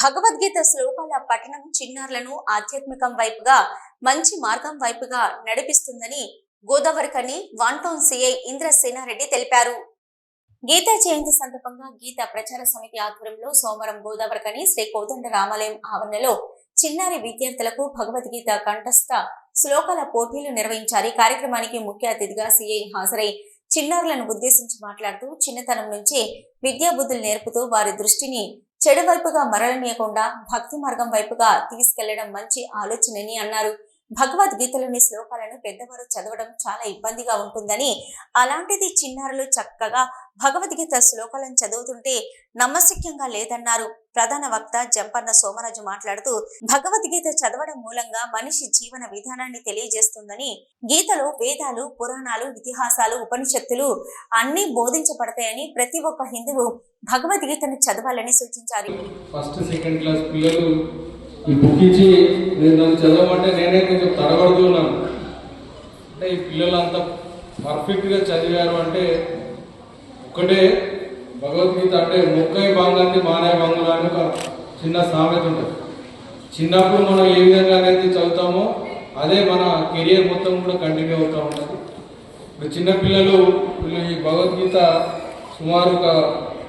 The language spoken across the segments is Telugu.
భగవద్గీత శ్లోకాల పఠనం చిన్నారులను ఆధ్యాత్మికం వైపుగా మంచి మార్గం వైపుగా నడిపిస్తుందని గోదావరికని వన్ టౌన్ సిఐ ఇంద్రసేనారెడ్డి తెలిపారు. గీతా జయంతి సందర్భంగా గీత ప్రచార సమితి ఆధ్వర్యంలో సోమవారం గోదావరికని శ్రీ కోదండ రామాలయం ఆవరణలో చిన్నారి విద్యార్థులకు భగవద్గీత కంఠస్థ శ్లోకాల పోటీలు నిర్వహించారు. ఈ కార్యక్రమానికి ముఖ్య అతిథిగా సిఐ హాజరై చిన్నారులను ఉద్దేశించి మాట్లాడుతూ చిన్నతనం నుంచే విద్యాబుద్ధులు నేర్పుతూ వారి దృష్టిని చెడు వైపుగా మరలనీయకుండా భక్తి మార్గం వైపుగా తీసుకెళ్ళడం మంచి ఆలోచనని అన్నారు. భగవద్గీతలోని శ్లోకాలను పెద్దవారు చదవడం చాలా ఇబ్బందిగా ఉంటుందని అలాంటిది చిన్నారులు చక్కగా భగవద్గీత శ్లోకాలను చదువుతుంటే నమ్మశక్యంగా లేదన్నారు. ప్రధాన వక్త జంపన్న సోమరాజు మాట్లాడుతూ భగవద్గీత చదవడం మూలంగా మనిషి జీవన విధానాన్ని తెలియజేస్తుందని గీతలో వేదాలు పురాణాలు ఇతిహాసాలు ఉపనిషత్తులు అన్ని బోధించబడతాయని ప్రతి ఒక్క హిందువు భగవద్గీతను చదవాలని సూచించారు. ఫస్ట్ సెకండ్ క్లాస్ పిల్లలు ఈ బుక్ ఇచ్చి నేను చదవమంటే నేనే కొంచెం తడబడుతున్నాను అంటే ఈ పిల్లలు అంత పర్ఫెక్ట్గా చదివారు అంటే ఒకటే భగవద్గీత అంటే మొక్కై బాంగంతి మానే బంగులు అని ఒక చిన్న సామెత ఉంటుంది. చిన్నప్పుడు మనం ఏ విధంగా అనేది చదువుతామో అదే మన కెరియర్ మొత్తం కూడా కంటిన్యూ అవుతూ ఉంటుంది. ఇప్పుడు చిన్నపిల్లలు వీళ్ళు ఈ భగవద్గీత సుమారు ఒక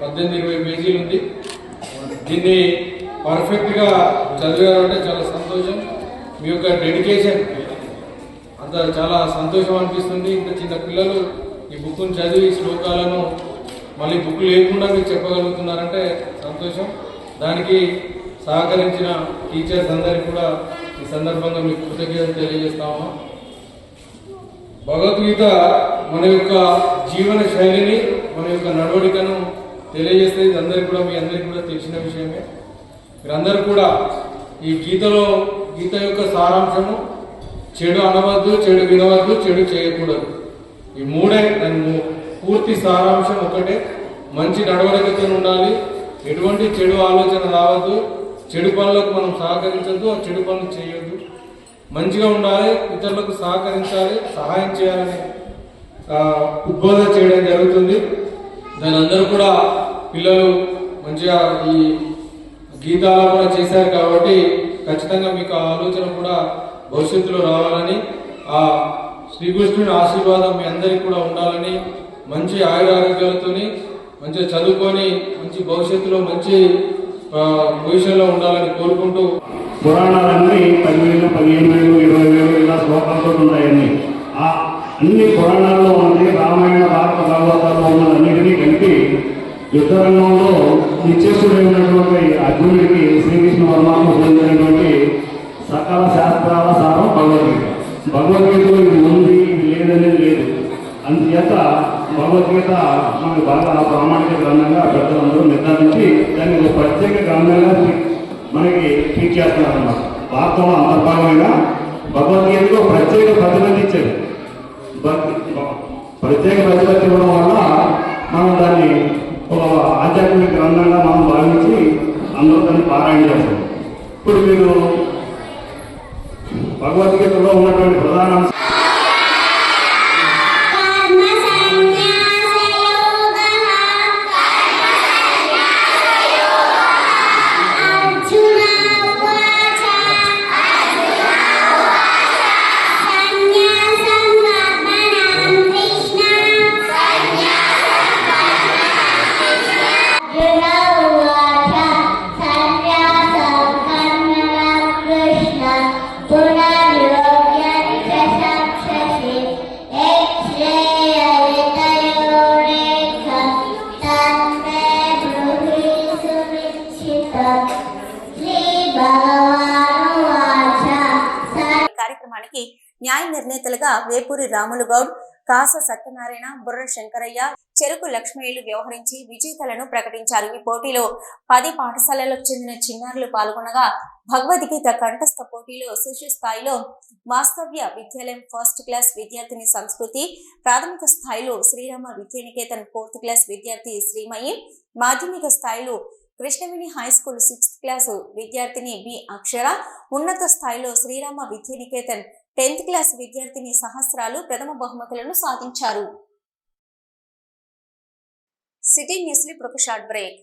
పద్దెనిమిది ఇరవై పేజీలు ఉంది. దీన్ని పర్ఫెక్ట్గా చదివారంటే చాలా సంతోషం. మీ యొక్క డెడికేషన్ అంత చాలా సంతోషం అనిపిస్తుంది. ఇంత చిన్న పిల్లలు ఈ బుక్ను చదివి శ్లోకాలను మళ్ళీ బుక్ లేకుండా మీరు చెప్పగలుగుతున్నారంటే సంతోషం. దానికి సహకరించిన టీచర్స్ అందరికీ కూడా ఈ సందర్భంగా మీకు కృతజ్ఞత తెలియజేస్తాము భగవద్గీత మన యొక్క జీవన శైలిని మన యొక్క నడవడికను తెలియజేస్తే ఇది అందరికీ కూడా మీ అందరికీ కూడా తెలిసిన విషయమే. మీరందరూ కూడా ఈ గీతలో గీత యొక్క సారాంశము చెడు అనవద్దు చెడు వినవద్దు చెడు చేయకూడదు. ఈ మూడే నన్ను పూర్తి సారాంశం ఒకటే. మంచి నడవడికతో ఉండాలి. ఎటువంటి చెడు ఆలోచన రావద్దు. చెడు పనులకు మనం సహకరించద్దు. ఆ చెడు పనులు చేయొద్దు. మంచిగా ఉండాలి. ఇతరులకు సహకరించాలి. సహాయం చేయాలని ఉద్బోధన చేయడం జరుగుతుంది. దాని అందరూ కూడా పిల్లలు మంచిగా ఈ గీతాలు కూడా చేశారు కాబట్టి ఖచ్చితంగా మీకు ఆ ఆలోచన కూడా భవిష్యత్తులో రావాలని ఆ శ్రీకృష్ణుని ఆశీర్వాదం మీ అందరికీ కూడా ఉండాలని మంచి ఆయుర ఆరోగ్యాలతోని మంచిగా చదువుకొని మంచి భవిష్యత్తులో మంచి భవిష్యత్తులో పొజిషన్లో ఉండాలని కోరుకుంటూ పురాణాలన్నీ పదివేలు పదిహేను వేలు ఇరవై వేలు ఇలా శ్లోకాలతో ఉన్నాయని ఆ అన్ని పురాణాల్లో ఉన్నది రామాయణ భారత భాగవతాల్లో ఉన్నదన్నిటినీ కలిపి యుద్ధరంగంలో నిత్యస్తుడైనటువంటి అర్జునుడికి శ్రీకృష్ణ పరమాత్మ పొందినటువంటి సకల శాస్త్రాల సారం బాగా ప్రామాణిక గ్రంథంగా పెద్దలందరూ నిర్ధారించి దాన్ని ఒక ప్రత్యేక గ్రంథంగా మనకి ట్రీట్ చేస్తున్నారు అన్నమాట వార్తలో భగవద్గీతలో ప్రత్యేక ప్రతిబంధ ఇచ్చారు. ప్రత్యేక ప్రతిపత్తి ఇవ్వడం వల్ల మనం దాన్ని ఒక ఆధ్యాత్మిక గ్రంథంగా మనం భావించి అందరూ దాన్ని పారాయణ చేస్తాం ఇప్పుడు మీరు భగవద్గీతలో ఉన్నటువంటి ప్రధాన కార్యక్రమానికి న్యాయ నిర్ణేతలుగా వేపూరి రాములు గౌడ్ కాస సత్యనారాయణ బుర్ర శంకరయ్య చెరుకు లక్ష్మయ్యలు వ్యవహరించి విజేతలను ప్రకటించారు. ఈ పోటీలో పది పాఠశాలలకు చెందిన చిన్నారులు పాల్గొనగా భగవద్గీత కంఠస్థ పోటీలో శిశు స్థాయిలో వాస్తవ్య విద్యాలయం ఫస్ట్ క్లాస్ విద్యార్థిని సంస్కృతి ప్రాథమిక స్థాయిలో శ్రీరామ విద్యానికేతన్ ఫోర్త్ క్లాస్ విద్యార్థి శ్రీమయి మాధ్యమిక స్థాయిలో Krishnaveni high school sixth class విద్యార్థిని బి అక్షర. ఉన్నత స్థాయిలో శ్రీరామ విద్యానికేతన్. టెన్త్ క్లాస్ విద్యార్థిని సహస్రాలు ప్రథమ బహుమతులను సాధించారు. సిటీ న్యూస్లీ ఇప్పుడు ఒక short break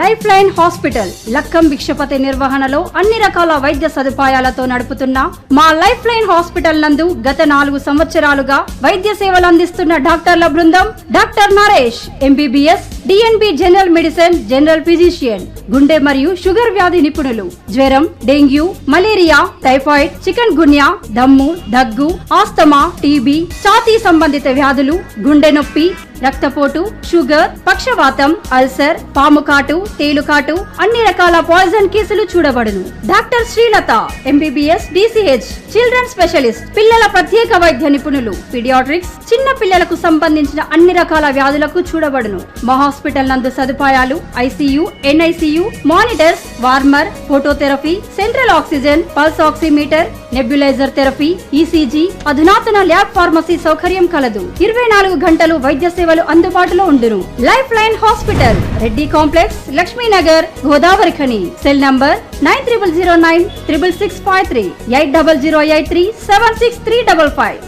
life line hospital Lakkam Bhikshapati నిర్వహణలో అన్ని రకాల వైద్య సదుపాయాలతో నడుపుతున్న మా లైఫ్ లైన్ హాస్పిటల్ నందు గత నాలుగు సంవత్సరాలుగా వైద్య సేవలు అందిస్తున్న డాక్టర్ల బృందం doctor Naresh MBBS DNB general medicine general physician గుండె మరియు షుగర్ వ్యాధి నిపుణులు. జ్వరం dengue malaria typhoid chikungunya దమ్ము దగ్గు ఆస్తమా టీబీ ఛాతీ సంబంధిత వ్యాధులు గుండె నొప్పి రక్తపోటు షుగర్ పక్షవాతం అల్సర్ పాము కాటు తేలుకాటు అన్ని రకాల పాయిజన్ కేసులు చూడబడును. Doctor Srilatha MBBS DCH children specialist పిల్లల ప్రత్యేక వైద్య నిపుణులు పిడియాట్రిక్స్ చిన్న పిల్లలకు సంబంధించిన అన్ని రకాల వ్యాధులకు చూడబడును. మా హాస్పిటల్ నందు సదుపాయాలు ICU NICU monitors warmer phototherapy central oxygen pulse oximeter nebulizer therapy ECG అధునాతన ల్యాబ్ ఫార్మసీ సౌకర్యం కలదు. ఇరవై నాలుగు గంటలు వైద్య సేవ సేవలు అందుబాటులో ఉండును. Life line hospital Reddy complex Lakshminagar Godavarikhani cell number nine triple zero nine triple six five three eight double zero eight three seven six three double five